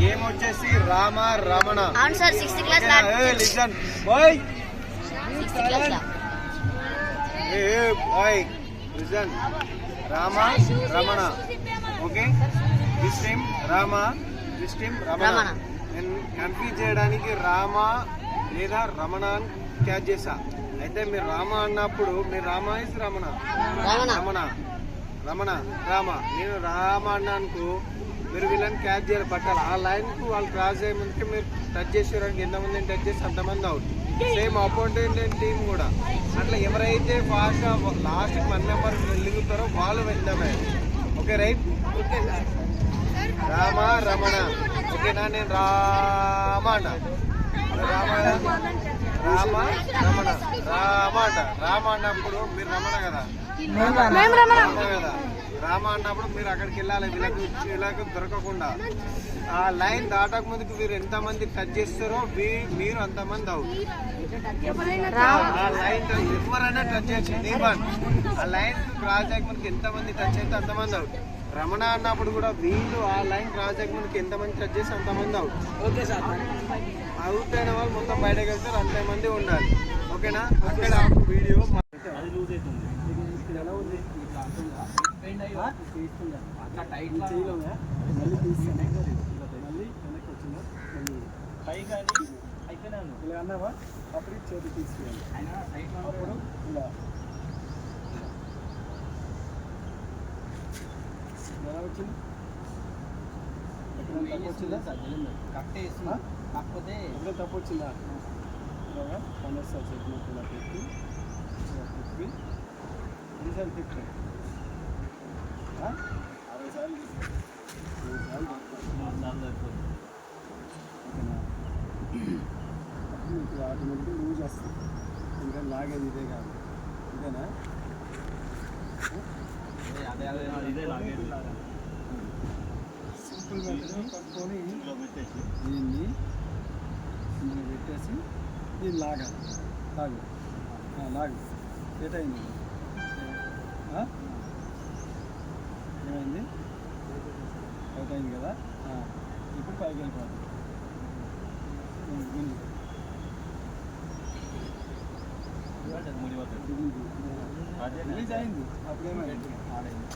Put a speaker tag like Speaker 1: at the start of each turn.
Speaker 1: Game వచ్చేసి రామ రమణ.
Speaker 2: అవును
Speaker 1: sir sixth
Speaker 2: class listen
Speaker 1: boy boy listen Rama Ramana. Okay? This time Rama this time
Speaker 2: Ramana.
Speaker 1: నేను confuse చేయడానికి రామ లేదా రమణ అని క్యాచ్ చేసా అయితే మీరు రామ అన్నప్పుడు మీరు రామ ఇస్ రమణ?
Speaker 2: రమణ.
Speaker 1: రమణ. రమణ రామ. నేను రామ అన్నానుకో మీరు వీళ్ళని క్యాచ్ చేయాలి పట్టాలి. ఆ లైన్కు వాళ్ళు క్రాస్ చేయమంటే మీరు టచ్ చేసేవారికి ఎంతమందిని టచ్ చేసి అంతమంది అవుట్ సేమ్ అపోనెంట్ టీం కూడా. అట్లా ఎవరైతే ఫాస్ట్గా లాస్ట్ వన్ నెంబర్ వెళ్ళిగుతారో వాళ్ళు వెళ్తామే ఓకే రైట్ రామ రమణ. ఓకేనా? నేను రామ అన్న రామ రామ రమణ. రామ అంట రామ అన్నప్పుడు మీరు రమణ కదా? రామ కదా? రామ అన్నప్పుడు మీరు అక్కడికి వెళ్ళాలి వీళ్ళకి వీళ్ళకి దొరకకుండా. ఆ లైన్ దాటక ముందుకు మీరు ఎంత మంది టచ్ చేస్తారో మీరు అంతమంది అవుట్. ఆ లైన్ ఎవరైనా టచ్ చేయొచ్చు నీవన్ ఆ లైన్ క్రాస్ చేయకముందుకు ఎంత మంది టచ్ చేస్తే అంతమంది అవుట్. రమణ అన్నప్పుడు కూడా వీళ్ళు ఆ లైన్ క్రాస్ చేయకముందుకు ఎంత మంది టచ్ చేస్తే అంతమంది అవుట్.
Speaker 3: Okay sir.
Speaker 1: అవుట్ అయిన వాళ్ళు మొత్తం బయటకు వెళ్తారు అంతమంది ఉండాలి. ఓకేనా? అక్కడ వీడియో
Speaker 3: అయ్యి తీసుకుందా అట్లా టైట్ చేయలేదా మళ్ళీ తీసుకుందా మళ్ళీ వెనక్కి వచ్చిందా మళ్ళీ పై కానీ అయిపోయినాను ఇలా అన్నావా అప్పుడు చేతి తీసుకెళ్ళి అయినా సైడ్ అప్పుడు ఇలా ఎలా వచ్చింది ఎక్కడ తప్పు వచ్చిందా
Speaker 4: కరెక్ట్ వేస్తున్నా కాకపోతే
Speaker 3: ఎక్కడ తప్పు వచ్చిందా ఇలాగా పన్నెండు సార్లు చెప్పినట్టు ఇలా పెట్టి ఇలా తిప్పి ఎన్నిసార్లు తిప్పి ఆటోమేటిక్గా లూజ్ వస్తుంది ఇంకా లాగేది ఇదే కాదు ఇదేనా
Speaker 4: అదే అదే ఇదే లాగేది
Speaker 3: సింపుల్ మెథడ్ పట్టుకొని దీన్ని ఇందులో పెట్టేసి దీన్ని లాగాలి లాగు. లాగు ఏటైంది ఆ? ఏమైంది అవుట్ అయింది కదా ఇప్పుడు పైకి వెళ్ళిపోతుంది. గుంజు. రిలీజ్ అయింది అప్పుడేమైంది ఆడైంది?